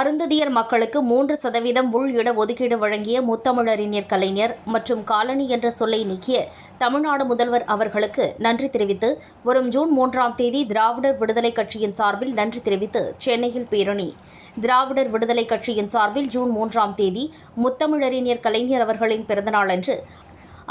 அருந்ததியர் மக்களுக்கு மூன்று சதவீதம் உள் இட ஒதுக்கீடு வழங்கிய முத்தமிழறிஞர் கலைஞர் மற்றும் காலனி என்ற சொல்லை நீக்கிய தமிழ்நாடு முதல்வர் அவர்களுக்கு நன்றி தெரிவித்து வரும் ஜூன் மூன்றாம் தேதி திராவிடர் விடுதலை கட்சியின் சார்பில் நன்றி தெரிவித்து சென்னையில் பேரணி. திராவிடர் விடுதலை கட்சியின் சார்பில் ஜூன் மூன்றாம் தேதி முத்தமிழறிஞர் கலைஞர் அவர்களின் பிறந்தநாளன்று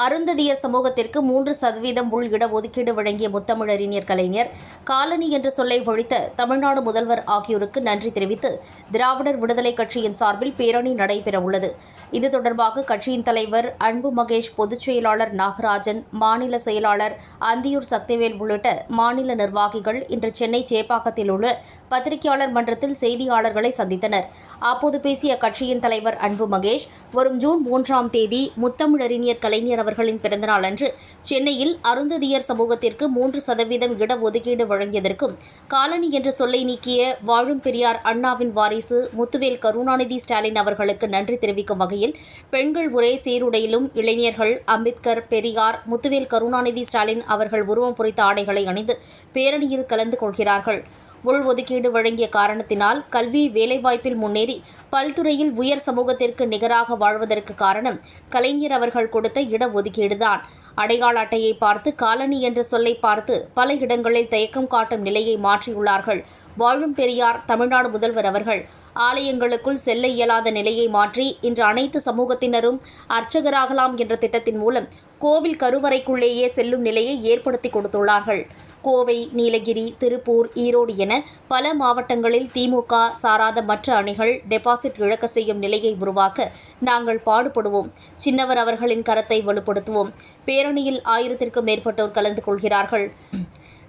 அருந்ததியர் சமூகத்திற்கு மூன்று சதவீதம் உள் இடஒதுக்கீடு வழங்கிய முத்தமிழறிஞர் கலைஞர் காலனி என்ற சொல்லை ஒழித்த தமிழ்நாடு முதல்வர் ஆகியோருக்கு நன்றி தெரிவித்து திராவிடர் விடுதலை கட்சியின் சார்பில் பேரணி நடைபெறவுள்ளது. இது தொடர்பாக கட்சியின் தலைவர் அன்பு மகேஷ் பொதுச் செயலாளர் நாகராஜன் மாநில செயலாளர் அந்தியூர் சக்திவேல் உள்ளிட்ட மாநில நிர்வாகிகள் இன்று சென்னை சேப்பாக்கத்தில் உள்ள பத்திரிகையாளர் மன்றத்தில் செய்தியாளர்களை சந்தித்தனர். அப்போது பேசிய கட்சியின் தலைவர் அன்பு மகேஷ் வரும் ஜூன் மூன்றாம் தேதி முத்தமிழறிஞர் கலைஞர் அவர்களின் பிறந்தநாள் அன்று சென்னையில் அருந்ததியர் சமூகத்திற்கு மூன்று சதவீதம் இடஒதுக்கீடு வழங்கியதற்கும் காலனி என்ற சொல்லை நீக்கிய வாழும் பெரியார் அண்ணாவின் வாரிசு முத்துவேல் கருணாநிதி ஸ்டாலின் அவர்களுக்கு நன்றி தெரிவிக்கும் வகையில் பெண்கள் ஒரே சீருடையிலும் இளைஞர்கள் அம்பேத்கர் பெரியார் முத்துவேல் கருணாநிதி ஸ்டாலின் அவர்கள் உருவம் பொறித்த ஆடைகளை அணிந்து பேரணியில் கலந்து கொள்கிறார்கள். உள்ஒதுக்கீடு வழங்கிய காரணத்தினால் கல்வி வேலைவாய்ப்பில் முன்னேறி பல்துறையில் உயர் சமூகத்திற்கு நிகராக வாழ்வதற்கு காரணம் கலைஞர் அவர்கள் கொடுத்த இடஒதுக்கீடுதான். அடையாள அட்டையை பார்த்து காலனி என்ற சொல்லை பார்த்து பல இடங்களில் தயக்கம் காட்டும் நிலையை மாற்றியுள்ளார்கள். வாழும் பெரியார் தமிழ்நாடு முதல்வர் அவர்கள் ஆலயங்களுக்குள் செல்ல இயலாத நிலையை மாற்றி இன்று அனைத்து சமூகத்தினரும் அர்ச்சகராகலாம் என்ற திட்டத்தின் மூலம் கோவில் கருவறைக்குள்ளேயே செல்லும் நிலையை ஏற்படுத்தி கொடுத்துள்ளார்கள். கோவை நீலகிரி திருப்பூர் ஈரோடு என பல மாவட்டங்களில் திமுக சாராத மற்ற அணிகள் டெபாசிட் இழக்க செய்யும் நிலையை உருவாக்க நாங்கள் பாடுபடுவோம். சின்னவர் அவர்களின் கரத்தை வலுப்படுத்துவோம். பேரணியில் ஆயிரத்திற்கும் மேற்பட்டோர் கலந்து கொள்கிறார்கள்.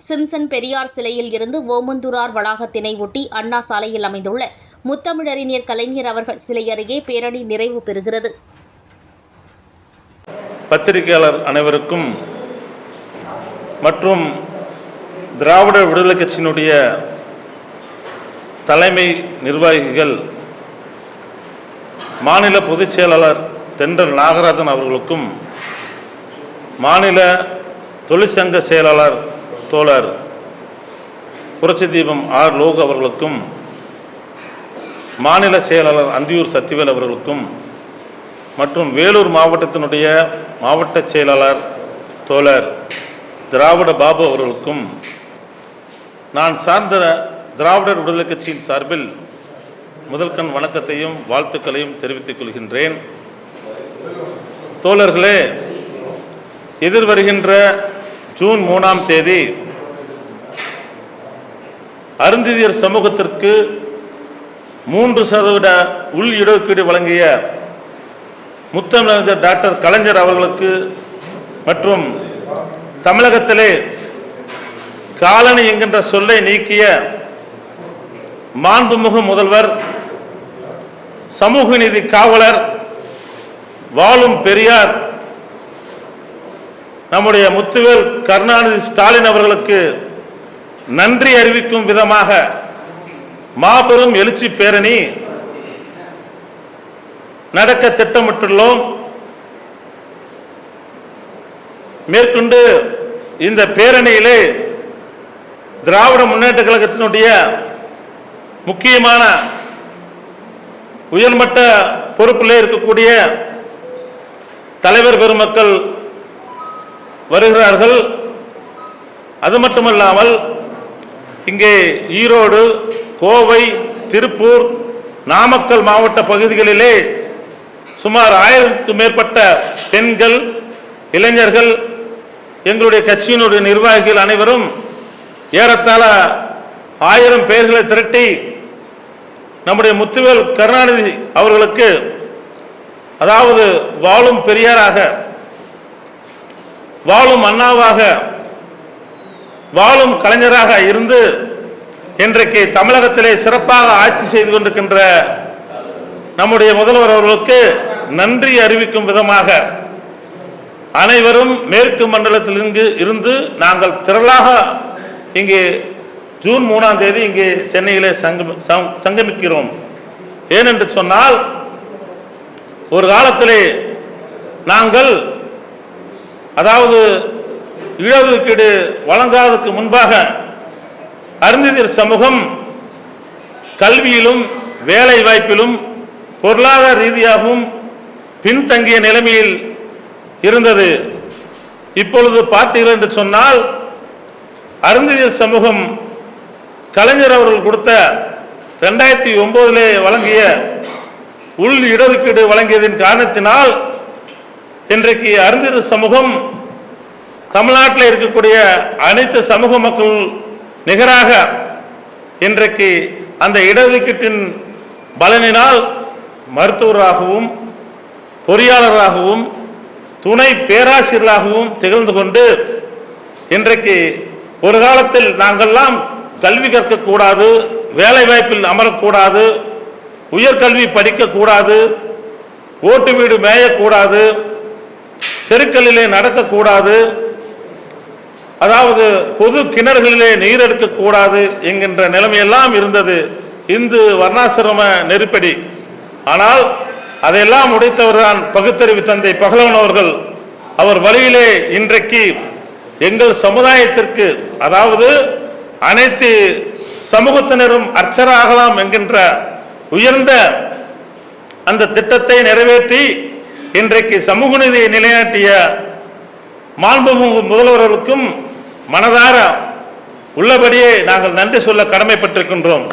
சிம்சன் பெரியார் சிலையில் இருந்து ஓமந்தூரார் வளாகத்தினை ஒட்டி அண்ணா சாலையில் அமைந்துள்ள முத்தமிழறிஞர் கலைஞர் அவர்கள் சிலை அருகே பேரணி நிறைவு பெறுகிறது. பத்திரிகையாளர் அனைவருக்கும் மற்றும் திராவிட விடுதலை கட்சியினுடைய தலைமை நிர்வாகிகள் மாநில பொதுச் செயலாளர் தென்றல் நாகராஜன் அவர்களுக்கும் மாநில தொழிற்சங்க செயலாளர் தோழர் புரட்சி தீபம் ஆர் லோக் அவர்களுக்கும் மாநில செயலாளர் அந்தியூர் சத்திவேல் அவர்களுக்கும் மற்றும் வேலூர் மாவட்டத்தினுடைய மாவட்ட செயலாளர் தோழர் திராவிட பாபு அவர்களுக்கும் நான் சார்ந்த திராவிடர் விடுதலை கட்சியின் சார்பில் முதல்கண் வணக்கத்தையும் வாழ்த்துக்களையும் தெரிவித்துக் கொள்கின்றேன். தோழர்களே எதிர்வருகின்ற ஜூன் மூணாம் தேதி அருந்திதியர் சமூகத்திற்கு மூன்று சதவீத உள் இடஒதுக்கீடு வழங்கிய முத்தமிழர் டாக்டர் கலைஞர் அவர்களுக்கு மற்றும் தமிழகத்திலே காலனி என்கின்ற சொல்லை நீக்கிய மாண்புமிகு முதல்வர் சமூக நீதி காவலர் வாழும் பெரியார் நம்முடைய முத்துவேல் கருணாநிதி ஸ்டாலின் அவர்களுக்கு நன்றி அறிவிக்கும் விதமாக மாபெரும் எழுச்சி பேரணி நடக்க திட்டமிட்டுள்ளோம். மேற்கொண்டு இந்த பேரணியிலே திராவிட முன்னேற்ற கழகத்தினுடைய முக்கியமான உயர்மட்ட பொறுப்பிலே இருக்கக்கூடிய தலைவர் பெருமக்கள் வருகிறார்கள். அது மட்டுமல்லாமல் இங்கே ஈரோடு கோவை திருப்பூர் நாமக்கல் மாவட்ட பகுதிகளிலே சுமார் ஆயிரத்துக்கும் மேற்பட்ட பெண்கள் இளைஞர்கள் எங்களுடைய கட்சியினுடைய நிர்வாகிகள் அனைவரும் ஏறத்தாழ ஆயிரம் பெயர்களை திரட்டி நம்முடைய முத்துவேல் கருணாநிதி அவர்களுக்கு அதாவது வாழும் பெரியாராக வாழும் அண்ணாவாக வாழும் கலைஞராக இருந்து இன்றைக்கு தமிழகத்திலே சிறப்பாக ஆட்சி செய்து கொண்டிருக்கின்ற நம்முடைய முதல்வர் அவர்களுக்கு நன்றி அறிவிக்கும் விதமாக அனைவரும் மேற்கு மண்டலத்திலிருந்து இருந்து நாங்கள் திரளாக இங்கே ஜூன் மூணாம் தேதி இங்கே சென்னையிலே சங்கமிக்கிறோம். ஏனென்று சொன்னால் ஒரு காலத்திலே நாங்கள் அதாவது இடஒதுக்கீடு வழங்காததுக்கு முன்பாக அருந்ததியர் சமூகம் கல்வியிலும் வேலை வாய்ப்பிலும் பொருளாதார ரீதியாகவும் பின்தங்கிய நிலைமையில் இருந்தது. இப்பொழுது பார்த்தீர்கள் என்று சொன்னால் அருந்ததியர் சமூகம் கலைஞர் அவர்கள் கொடுத்த ரெண்டாயிரத்தி ஒன்பதிலே வழங்கிய உள் இடஒதுக்கீடு வழங்கியதன் காரணத்தினால் இன்றைக்கு அருந்ததியர் சமூகம் தமிழ்நாட்டில் இருக்கக்கூடிய அனைத்து சமூக மக்கள் நிகராக இன்றைக்கு அந்த இடஒதுக்கீட்டின் பலனினால் மருத்துவராகவும் பொறியாளராகவும் துணை பேராசிரியராகவும் திகழ்ந்து கொண்டு இன்றைக்கு ஒரு காலத்தில் நாங்கள்லாம் கல்வி கற்கக்கூடாது வேலை வாய்ப்பில் அமரக்கூடாது உயர்கல்வி படிக்கக்கூடாது ஓட்டு வீடு மேயக்கூடாது தெருக்களிலே நடக்கக்கூடாது அதாவது பொது கிணறுகளிலே நீர் எடுக்கக்கூடாது என்கின்ற நிலைமையெல்லாம் இருந்தது. இந்து வர்ணாசிரம நெருப்படி. ஆனால் அதையெல்லாம் உடைத்தவர்தான் பகுத்தறிவு தந்தை பகலவன் அவர்கள். அவர் வழியிலே இன்றைக்கு எங்கள் சமுதாயத்திற்கு அதாவது அனைத்து சமூகத்தினரும் அர்ச்சராகலாம் என்கின்ற உயர்ந்த அந்த திட்டத்தை நிறைவேற்றி இன்றைக்கு சமூக நீதியை நிலைநாட்டிய மாண்புமிகு முதல்வர்களுக்கும் மனதார உள்ளபடியே நாங்கள் நன்றி சொல்ல கடமைப்பட்டிருக்கின்றோம்.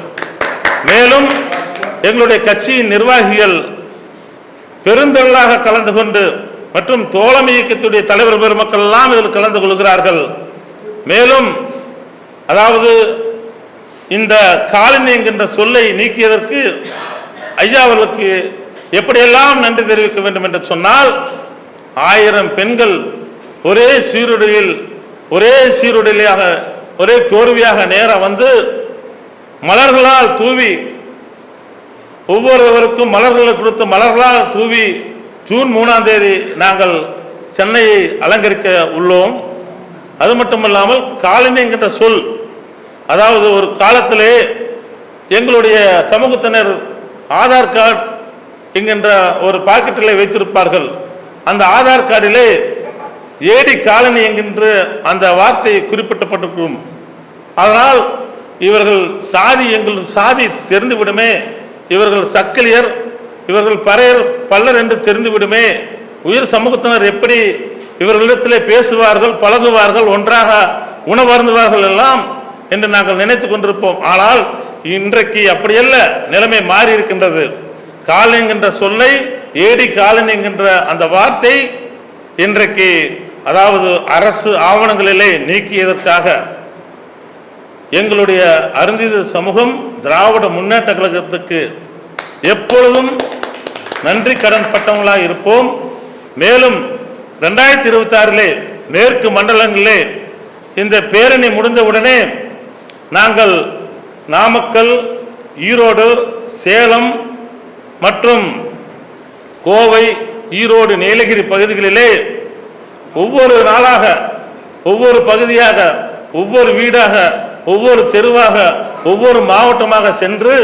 மேலும் எங்களுடைய கட்சியின் நிர்வாகிகள் பெருந்தொழிலாக கலந்து கொண்டு மற்றும் தோழமை இயக்கத்துடைய தலைவர் பெருமக்கள் எல்லாம் இதில் கலந்து கொள்கிறார்கள். மேலும் அதாவது இந்த காலனி என்கின்ற சொல்லை நீக்கியதற்கு ஐயா அவர்களுக்கு எப்படியெல்லாம் நன்றி தெரிவிக்க வேண்டும் என்று சொன்னால் ஆயிரம் பெண்கள் ஒரே சீருடையில் ஒரே சீருடையாக ஒரே கோர்வையாக நேராக வந்து மலர்களால் தூவி ஒவ்வொருவருக்கும் மலர்களை கொடுத்து மலர்களால் தூவி ஜூன் மூணாம் தேதி நாங்கள் சென்னையை அலங்கரிக்க உள்ளோம். அது மட்டுமல்லாமல் காலனி என்கின்ற சொல் அதாவது ஒரு காலத்திலே எங்களுடைய சமூகத்தினர் ஆதார் கார்டு என்கின்ற ஒரு பாக்கெட்டில் வைத்திருப்பார்கள். அந்த ஆதார் கார்டிலே ஏடி காலனி என்கின்ற அந்த வார்த்தை குறிப்பிட்டப்பட்டிருக்கும். அதனால் இவர்கள் சாதி எங்கள் சாதி தெரிந்துவிடுமே. இவர்கள் சக்கிலியர் இவர்கள் பறையர் பல்லர் என்று தெரிந்துவிடுமே. உயிர் சமூகத்தினர் எப்படி இவர்களிடத்திலே பேசுவார்கள் பழகுவார்கள் ஒன்றாக உணவருந்துவார்கள் எல்லாம் என்று நாங்கள் நினைத்து கொண்டிருப்போம். ஆனால் இன்றைக்கு அப்படியல்ல நிலைமை மாறி இருக்கின்றது. காலனி என்கின்ற சொல்லை ஏடி காலன் என்கின்ற அந்த வார்த்தை இன்றைக்கு அதாவது அரசு ஆவணங்களிலே நீக்கியதற்காக எங்களுடைய அருந்தித சமூகம் திராவிட முன்னேற்ற கழகத்துக்கு எப்பொழுதும் நன்றி கடன் பட்டவங்களாக இருப்போம். மேலும் ரெண்டாயிரத்தி இருபத்தி ஆறிலே மேற்கு மண்டலங்களிலே இந்த பேரணி முடிந்தவுடனே நாங்கள் நாமக்கல் ஈரோடு சேலம் மற்றும் கோவை ஈரோடு நீலகிரி பகுதிகளிலே ஒவ்வொரு நாளாக ஒவ்வொரு பகுதியாக ஒவ்வொரு வீடாக ஒவ்வொரு தெருவாக ஒவ்வொரு மாவட்டமாக சென்று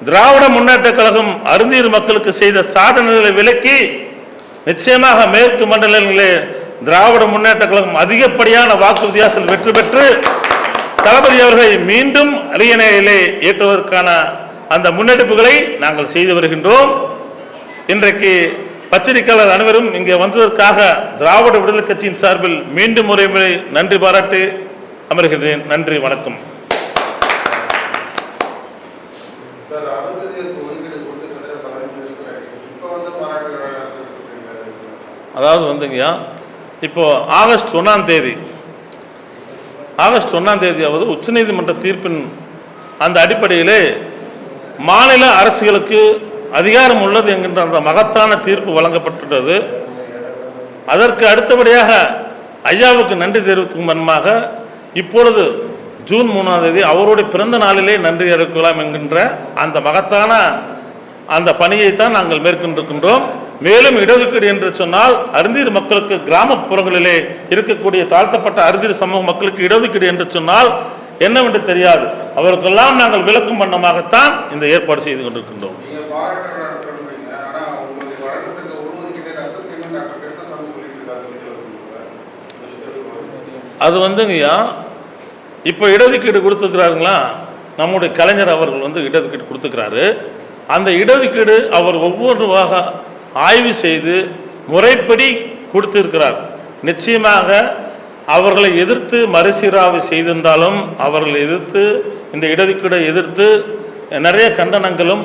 திராவிட முன்னேற்ற கழகம் அருந்தீர் மக்களுக்கு செய்த சாதனைகளை விலக்கி நிச்சயமாக மேற்கு மண்டலங்களிலே திராவிட முன்னேற்ற கழகம் அதிகப்படியான வாக்கு வித்தியாசத்தில் வெற்றி பெற்று தளபதி அவர்களை மீண்டும் அரியணையிலே ஏற்றுவதற்கான அந்த முன்னெடுப்புகளை நாங்கள் செய்து வருகின்றோம். இன்றைக்கு பத்திரிகையாளர் அனைவரும் இங்கே வந்ததற்காக திராவிட விடுதலை கட்சியின் சார்பில் மீண்டும் முறைமுறை முறை நன்றி பாராட்டு அமர்கின்றேன் நன்றி வணக்கம் சார் அருந்ததியருக்கு ஒதுக்கீடு கொடுத்து கிட்டத்தட்ட பதினஞ்சு வருஷம் ஆயிடுச்சு இப்போ வந்து பாராட்டு விழா நடத்திட்டு அதாவது வந்துங்கய்யா இப்போது ஆகஸ்ட் ஒன்றாம் தேதி ஆகஸ்ட் ஒன்றாம் தேதியாவது உச்சநீதிமன்ற தீர்ப்பின் அந்த அடிப்படையிலே மாநில அரசுகளுக்கு அதிகாரம் உள்ளது என்கின்ற அந்த மகத்தான தீர்ப்பு வழங்கப்பட்டுள்ளது. அதற்கு அடுத்தபடியாக ஐயாவுக்கு நன்றி தெரிவிக்கும் மன்மாக இப்பொழுது ஜூன் மூணாம் தேதி அவருடைய பிறந்த நாளிலே நன்றி அறிவிக்கலாம் என்கின்ற அந்த மகத்தான அந்த பணியைத்தான் நாங்கள் மேற்கொண்டிருக்கின்றோம். மேலும் இடஒதுக்கீடு என்று சொன்னால் அருந்தீர் மக்களுக்கு கிராமப்புறங்களிலே இருக்கக்கூடிய தாழ்த்தப்பட்ட அருந்தீர் சமூக மக்களுக்கு இடஒதுக்கீடு என்று சொன்னால் என்னவென்று தெரியாது. அவருக்கெல்லாம் நாங்கள் விளக்கும் வண்ணமாகத்தான் இந்த ஏற்பாடு செய்து கொண்டிருக்கின்றோம். அது வந்துங்கய்யா இப்போ இடஒதுக்கீடு கொடுத்துருக்குறாருங்களா? நம்முடைய கலைஞர் அவர்கள் வந்து இடஒதுக்கீடு கொடுத்துக்கிறாரு அந்த இடஒதுக்கீடு அவர் ஒவ்வொருவாக ஆய்வு செய்து முறைப்படி கொடுத்திருக்கிறார். நிச்சயமாக அவர்களை எதிர்த்து மறுசீராய்வு செய்திருந்தாலும் அவர்களை எதிர்த்து இந்த இடஒதுக்கீடை எதிர்த்து நிறைய கண்டனங்களும்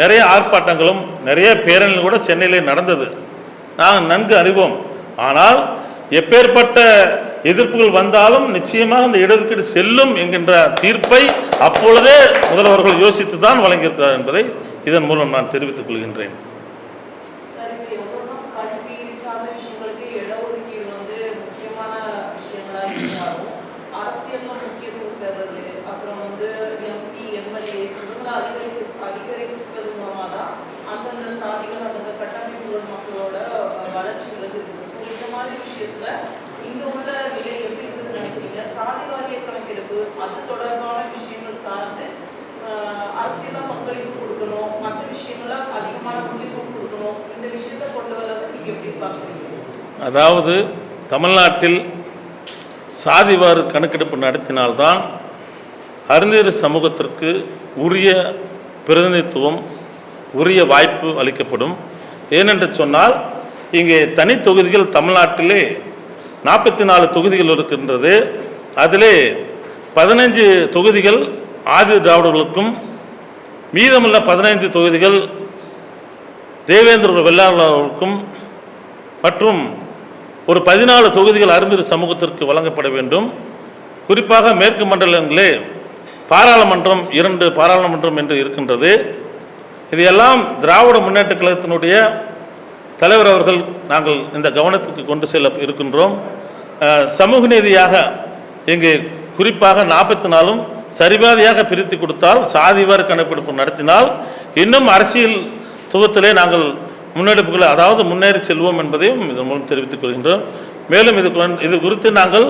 நிறைய ஆர்ப்பாட்டங்களும் நிறைய பேரணிகள் கூட சென்னையிலே நடந்தது. நாங்கள் நன்கு அறிவோம். ஆனால் எப்பேற்பட்ட எதிர்ப்புகள் வந்தாலும் நிச்சயமாக இந்த இடஒதுக்கீடு செல்லும் என்கின்ற தீர்ப்பை அப்பொழுதே முதல்வர்கள் யோசித்து தான் வழங்கியிருக்கிறார் என்பதை இதன் மூலம் நான் தெரிவித்துக் கொள்கின்றேன். சார் கல்வி சார்ந்த விஷயங்களுக்கு வந்து முக்கியமான முக்கியத்துவம் அப்புறம் வந்து எம்பி அதிகரிப்பு மூலமாக தான் அந்தந்த சாதிகள் அந்தந்த மக்களோட இருக்குது. ஸோ இந்த மாதிரி விஷயத்துல உள்ள எப்படி இருக்குதுன்னு நினைக்கிறீங்க? சாதி வாரிய கணக்கெடுப்பு அது தொடர்பான விஷயங்கள் சார்ந்து அரசியலாக பங்களிப்பு கொடுக்கணும் மற்ற விஷயங்கள அதிகமான முக்கியத்துவம் கொடுக்கணும் இந்த விஷயத்தை கொண்டு வரதை நீங்கள் எப்படி பார்க்குறீங்க? அதாவது தமிழ்நாட்டில் சாதிவாறு கணக்கெடுப்பு நடத்தினால்தான் அறிஞர் சமூகத்திற்கு உரிய பிரதிநிதித்துவம் உரிய வாய்ப்பு அளிக்கப்படும். ஏனென்று சொன்னால் இங்கே தனி தொகுதிகள் தமிழ்நாட்டிலே நாற்பத்தி நாலு தொகுதிகள் இருக்கின்றது. அதிலே பதினைஞ்சு தொகுதிகள் ஆதி திராவிடர்களுக்கும் மீதமுள்ள பதினைந்து தொகுதிகள் தேவேந்திர வெள்ளாளர்களுக்கும் மற்றும் ஒரு பதினாலு தொகுதிகள் அறிஞர் சமூகத்திற்கு வழங்கப்பட வேண்டும். குறிப்பாக மேற்கு மண்டலங்களே பாராளுமன்றம் இரண்டு பாராளுமன்றம் என்று இருக்கின்றது. இதையெல்லாம் திராவிட முன்னேற்ற கழகத்தினுடைய தலைவர் அவர்கள் நாங்கள் இந்த கவனத்துக்கு கொண்டு செல்ல இருக்கின்றோம். சமூக நீதியாக இங்கு குறிப்பாக நாற்பத்தி நாலும் சரிபாதியாக பிரித்து கொடுத்தால் சாதிவார கணக்கெடுப்பு நடத்தினால் இன்னும் அரசியல் துவத்திலே நாங்கள் முன்னெடுப்புகளை அதாவது முன்னேறி செல்வோம் என்பதையும் இதன் மூலம் தெரிவித்துக் கொள்கின்றோம். மேலும் இது இது குறித்து நாங்கள்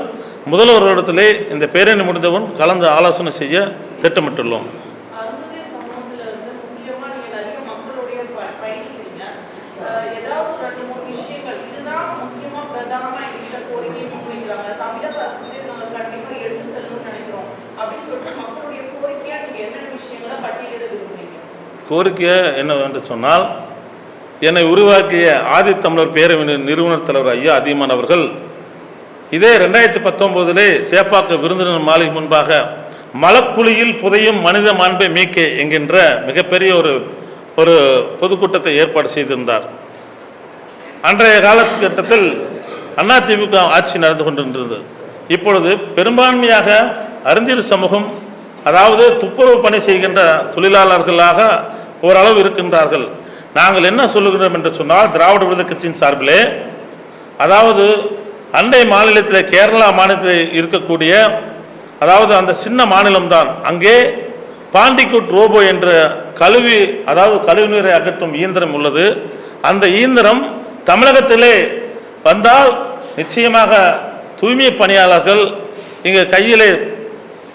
முதல்வர்களிடத்திலே இந்த பேரணி முடிந்தவன் கலந்து ஆலோசனை செய்ய திட்டமிட்டுள்ளோம். விரும்புறீங்க கோரிக்கை என்னவென்று சொன்னால் என்னை உருவாக்கிய ஆதித்தமிழர் பேரவை நிறுவனர் தலைவர் ஐயா அதியமான் அவர்கள் இதே ரெண்டாயிரத்தி பத்தொம்போதிலே சேப்பாக்க விருந்தினர் மாளிகை முன்பாக மலக்குழியில் புதையும் மனித மாண்பை மீக்கே என்கின்ற மிகப்பெரிய ஒரு ஒரு பொதுக்கூட்டத்தை ஏற்பாடு செய்திருந்தார். அன்றைய காலகட்டத்தில் அதிமுக ஆட்சி நடந்து கொண்டிருந்தது. இப்பொழுது பெரும்பான்மையாக அறிஞர் சமூகம் அதாவது துப்புரவு பணி செய்கின்ற தொழிலாளர்களாக ஓரளவு இருக்கின்றார்கள். நாங்கள் என்ன சொல்லுகிறோம் என்று சொன்னால் திராவிட விடுதலை கட்சியின் சார்பிலே அதாவது அண்டை மாநிலத்தில் கேரளா மாநிலத்தில் இருக்கக்கூடிய அதாவது அந்த சின்ன மாநிலம்தான் அங்கே பாண்டிக்குட் ரோபோ என்ற கழுவி அதாவது கழிவுநீரை அகற்றும் இயந்திரம் உள்ளது. அந்த இயந்திரம் தமிழகத்திலே வந்தால் நிச்சயமாக தூய்மை பணியாளர்கள் இங்கே கையிலே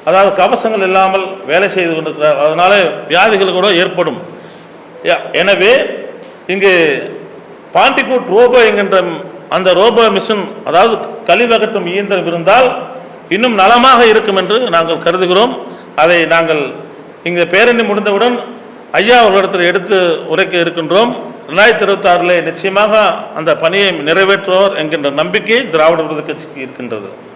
அதாவது கவசங்கள் இல்லாமல் வேலை செய்து கொண்டிருக்கிறார். அதனால வியாதிகள் கூட ஏற்படும். யா- எனவே இங்கு பாண்டிகூட் ரோபோ என்கின்ற அந்த ரோபோ மிஷின் அதாவது கழிவகட்டும் இயந்திரம் இருந்தால் இன்னும் நலமாக இருக்கும் என்று நாங்கள் கருதுகிறோம். அதை நாங்கள் இங்கே பேரணி முடிந்தவுடன் ஐயா அவர்களிடத்தில் எடுத்து உரைக்க இருக்கின்றோம். ரெண்டாயிரத்தி இருபத்தாறில் நிச்சயமாக அந்த பணியை நிறைவேற்றுவோர் என்கின்ற நம்பிக்கை திராவிட விருது கட்சிக்கு இருக்கின்றது.